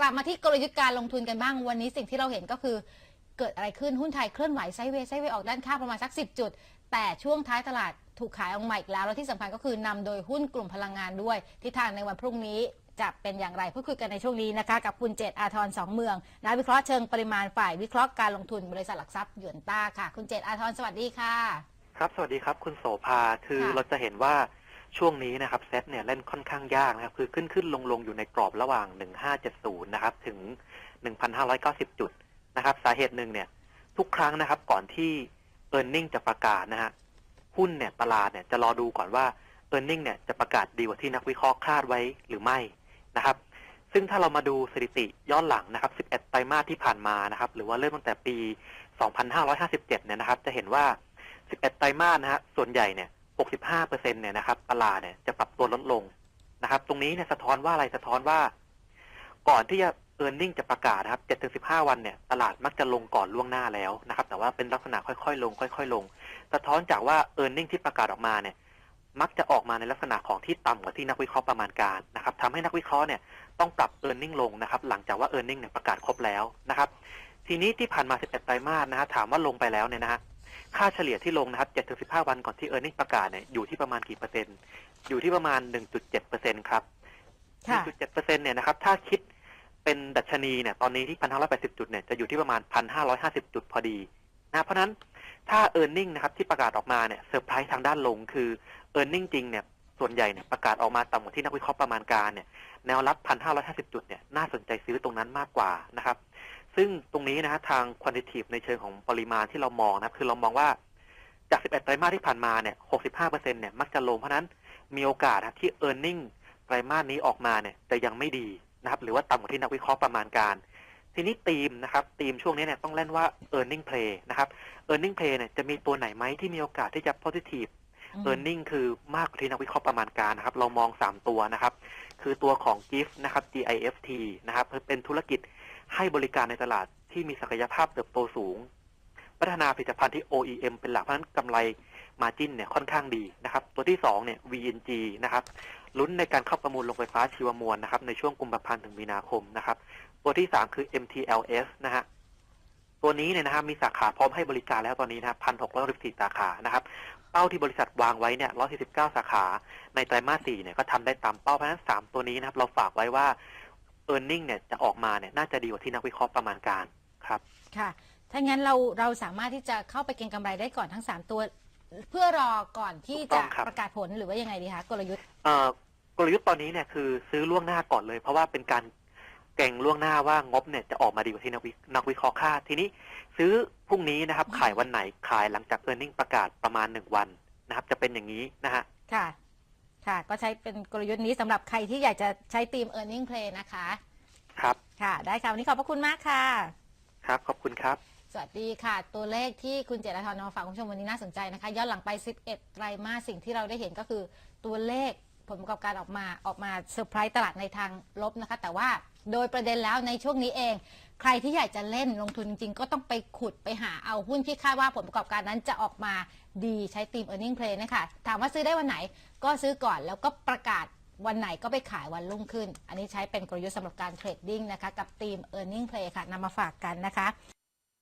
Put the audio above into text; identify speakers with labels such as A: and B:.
A: กลับมาที่กลยุทธ์การลงทุนกันบ้างวันนี้สิ่งที่เราเห็นก็คือ เกิดอะไรขึ้นหุ้นไทยเคลื่อนไหวไซด์เวย์ไซด์เวย์ออกด้านข้างประมาณสัก 10 จุด แต่ช่วงท้ายตลาดถูกขายออกมาอีกแล้ว แล้วที่สำคัญก็คือนำโดยหุ้นกลุ่มพลังงานด้วยทิศทางในวันพรุ่งนี้จะเป็นอย่างไรพูดคุยกันในช่วงนี้นะคะ กับคุณเจตอาทรสองเมืองนักวิเคราะห์เชิงปริมาณฝ่ายวิเคราะห์การลงทุนบริษัทหลักทรัพย์หยวนต้าค่ะ คุณเจตอาทรสวัสดีค่ะ
B: ครับสวัสดีครับ คุณโสภาคือ
A: ค่ะ
B: เราจะเห็นว่า ช่วงนี้นะครับเซตเนี่ยเล่นค่อนข้างยากนะครับคือขึ้นขึ้นลงลงอยู่ในกรอบระหว่าง 1570 นะครับ ถึง 1,590 จุดนะครับ สาเหตุหนึ่งเนี่ย ทุกครั้งนะครับ ก่อนที่ e a r n i n g จะประกาศนะฮะหุ้นเนี่ยตลาดเนี่ยจะรอดูก่อนว่า e a r n i n g เนี่ยจะประกาศดีกว่าที่นักวิเคราะห์คาดไว้หรือไม่นะครับ ซึ่งถ้าเรามาดูสถิติย้อนหลังนะครับ 11 ไตรมาสที่ผ่านมานะครับ หรือว่าเริ่มตั้งแต่ปี 2557 เนี่ยนะครับ จะเห็นว่า 11 ไตรมาสนะฮะส่วนใหญ่เนี่ย 65เปอร์เซ็นเนี่ยนะครับตลาดเนี่ยจะปรับตัวลดลงนะครับ ตรงนี้เนี่ยสะท้อนว่าอะไรสะท้อนว่า ก่อนที่จะเอ r n i n g จะประกาศนะครับ7-15 วันเนี่ยตลาดมักจะลงก่อนล่วงหน้าแล้วนะครับ แต่ว่าเป็นลักษณะค่อยๆ ลง ค่อย ๆ ลง สะท้อนจากว่า e a r n i n g ที่ประกาศออกมาเนี่ย มักจะออกมาในลักษณะของที่ต่ำกว่าที่นักวิเคราะห์ประมาณการนะครับทำให้นักวิเคราะห์เนี่ยต้องปรับ e a r n i n g ลงนะครับ หลังจากว่า e a r n i n g เนี่ยประกาศครบแล้วนะครับ ทีนี้ที่ผ่านมา 11 ไตรมาสนะฮะถามว่าลงไปแล้วเนี่ยนะฮะ ค่าเฉลี่ยที่ลงนะครับ7ถึง15วันก่อนที่ e a r n i n g ประกาศเนี่ยอยู่ที่ประมาณกี่เปอร์เซ็นต์ อยู่ที่ประมาณ 1.7เปอร์เซ็นต์ครับ
A: ค่ะ
B: 1.7เปอร์เซ็นต์เนี่ยนะครับ ถ้าคิดเป็นดัชนีเนี่ย ตอนนี้ที่ 1,580 จุดเนี่ย จะอยู่ที่ประมาณ 1,550 จุดพอดีนะ เพราะฉะนั้นถ้า e a r n i n g นะครับที่ประกาศออกมาเนี่ยเซอร์ไพรส์ทางด้านลงคือ e a r n i n g จริงเนี่ยส่วนใหญ่เนี่ยประกาศออกมาต่ำกว่าที่นักวิเคราะห์ประมาณการเนี่ยแนวรับ 1,550 จุดเนี่ยน่าสนใจซื้อตรงนั้นมากกว่านะครับ ซึ่งตรงนี้นะฮะทาง quantitative ในเชิงของปริมาณที่เรามองนะครับ คือเรามองว่าจาก 11 ไตรมาสที่ผ่านมาเนี่ย 65%เนี่ยมักจะลงเพราะฉะนั้นมีโอกาสนะครับที่ e a r n i n g ไตรมาสนี้ออกมาเนี่ยจะยังไม่ดีนะครับ หรือว่าต่ำกว่าที่นักวิเคราะห์ประมาณการ ทีนี้ธีมนะครับธีมช่วงนี้เนี่ยต้องเล่นว่า e a r n i n g play นะครับ e a r n i n g play เนี่ยจะมีตัวไหนไหมที่มีโอกาสที่จะ positive
A: อืม
B: e a r n i n g คือมากกว่าที่นักวิเคราะห์ประมาณการนะครับ เรามอง 3 ตัวนะครับ คือตัวของ GIFT นะครับ GIFT นะครับเป็นธุรกิจ ให้บริการในตลาดที่มีศักยภาพเติบโตสูง พัฒนาผลิตภัณฑ์ที่ OEM เป็นหลักเพราะนั้นกำไรมาจินเนี่ยค่อนข้างดีนะครับ ตัวที่ 2 เนี่ย VNG นะครับลุ้นในการเข้าประมูลโรงไฟฟ้าชีวมวลนะครับในช่วงกุมภาพันธ์ถึงมีนาคมนะครับ ตัวที่ 3 คือ MTLS นะฮะตัวนี้เนี่ยนะฮะมีสาขาพร้อมให้บริการแล้วตอนนี้นะครับพันหกร้อยสิบสี่สาขานะครับ เป้าที่บริษัทวางไว้เนี่ยร้อยสิบเก้าสาขา ในไตรมาสสี่เนี่ยก็ทำได้ตามเป้าเพราะฉะนั้นสามตัวนี้นะครับเราฝากไว้ว่า e a r n i n g เนี่ยจะออกมาเนี่ยน่าจะดีกว่าที่นักวิเคราะห์ประมาณการครับ
A: ค่ะ ถ้างั้นเราเราสามารถที่จะเข้าไปเก็งกำไรได้ก่อนทั้ง 3 ตัว เพื่อรอก่อนที่
B: ถูกต้
A: จะ
B: องครับ
A: ประกาศผลหรือว่ายังไงดีคะกลยุทธ์
B: เอ่อกลยุทธ์ตอนนี้เนี่ยคือซื้อล่วงหน้าก่อนเลย เพราะว่าเป็นการเก่งล่วงหน้าว่างบเนี่ยจะออกมาดีกว่าที่นักวินักวิเคราะห์คาดทีนี้ซื้อพรุ่งนี้นะครับขายวันไหนขายหลังจาก e a r n i n g ประกาศประมาณหนึ่งวันนะครับ จะเป็นอย่างนี้นะฮะ
A: ค่ะ ค่ะ ก็ใช้เป็นกลยุทธ์นี้สำหรับใครที่อยากจะใช้ทีม e a r n i n g play นะคะ
B: ครับ
A: ค่ะ ได้ค่ะ วันนี้ขอบพระคุณมากค่ะ
B: ครับ ขอบคุณครับ
A: สวัสดีค่ะ ตัวเลขที่คุณเจรทรนำมาฝากคุณผู้ชมวันนี้น่าสนใจนะคะ ย้อนหลังไป 11 ไตรมาสสิ่งที่เราได้เห็นก็คือตัวเลขผลประกอบการออกมาออกมาเซอร์ไพรส์ตลาดในทางลบนะคะ แต่ว่า โดยประเด็นแล้วในช่วงนี้เอง ใครที่อยากจะเล่นลงทุนจริง ๆ ก็ต้องไปขุดไปหาเอาหุ้นที่คาดว่าผลประกอบการนั้นจะออกมาดีใช้ทีม e a r n i n g play นะคะถามว่าซื้อได้วันไหนก็ซื้อก่อนแล้วก็ประกาศวันไหนก็ไปขายวันรุ่งขึ้น อันนี้ใช้เป็นกลยุทธ์สำหรับการเทรดดิ้งนะคะ กับทีม e a r n i n g play ค่ะนำมาฝากกันนะคะ